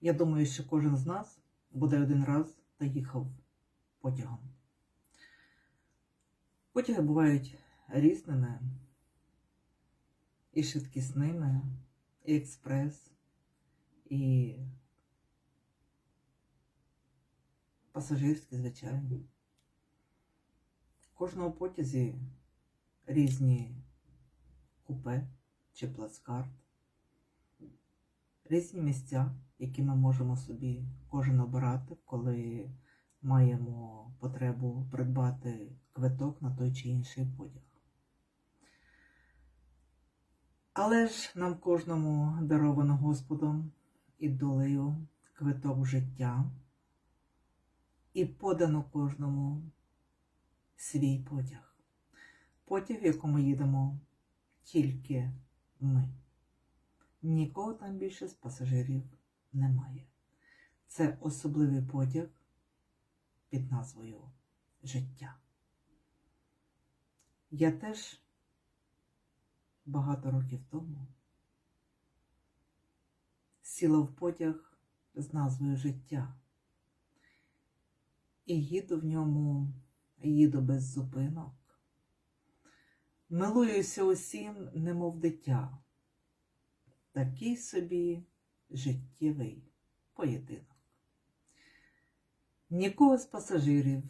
Я думаю, що кожен з нас буде один раз та їхав потягом. Потяги бувають різними, і швидкісними, і експрес, і пасажирські, звичайно. В кожному потязі різні купе чи плацкарт, різні місця, які ми можемо собі кожен обирати, коли маємо потребу придбати квиток на той чи інший потяг. Але ж нам кожному даровано Господом і долею квиток життя, і подано кожному свій потяг. Потяг, в якому їдемо тільки ми. Нікого там більше з пасажирів немає. Це особливий потяг під назвою Життя. Я теж багато років тому сіла в потяг з назвою Життя і їду в ньому, їду без зупинок. Милуюся усім, немов дитя. Такий собі життєвий поєдинок. Нікого з пасажирів,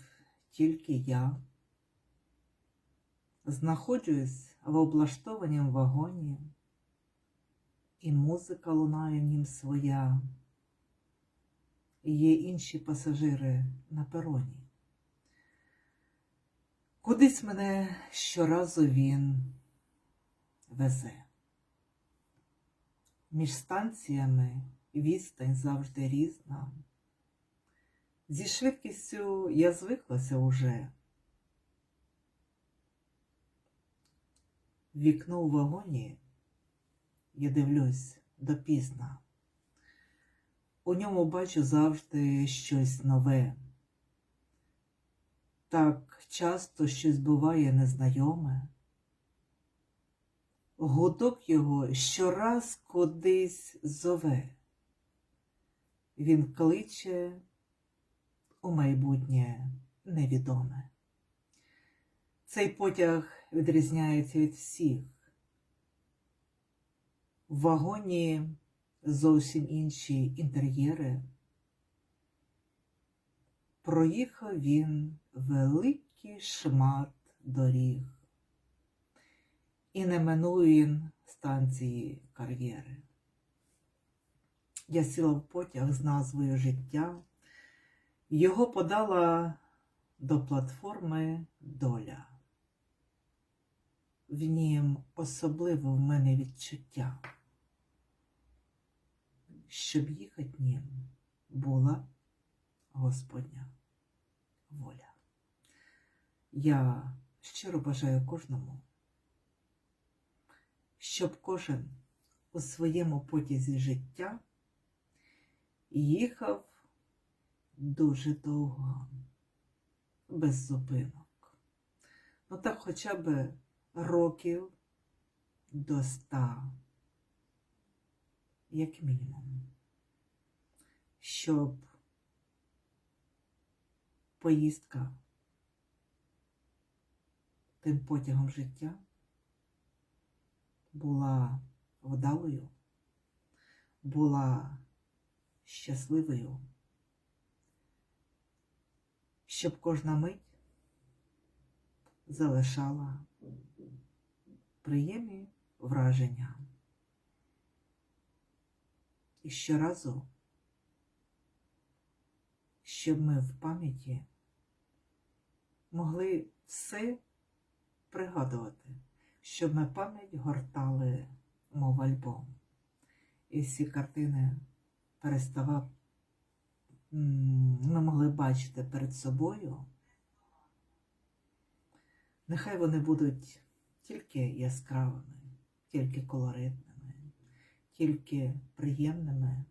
тільки я. Знаходжусь в облаштованім вагоні, і музика лунає в нім своя. Є інші пасажири на пероні. Кудись мене щоразу він везе. Між станціями відстань завжди різна. Зі швидкістю я звиклася уже. Вікно у вагоні я дивлюсь допізна. У ньому бачу завжди щось нове. Так часто щось буває незнайоме. Гудок його щораз кудись зове. Він кличе у майбутнє невідоме. Цей потяг відрізняється від всіх. В вагоні зовсім інші інтер'єри. Проїхав він великий шмат доріг. І не минує станції кар'єри. Я сіла в потяг з назвою Життя, його подала до платформи доля. В нім особливо в мене відчуття, щоб їхати ним була Господня воля. Я щиро бажаю кожному, щоб кожен у своєму потязі життя їхав дуже довго, без зупинок. Ну так хоча б років до ста, як мінімум, щоб поїздка тим потягом життя була вдалою, була щасливою, щоб кожна мить залишала приємні враження. І щоразу, щоб ми в пам'яті могли все пригадувати, щоб ми пам'ять гортали, мов альбом. І всі картини переставав, ми могли бачити перед собою. Нехай вони будуть тільки яскравими, тільки колоритними, тільки приємними,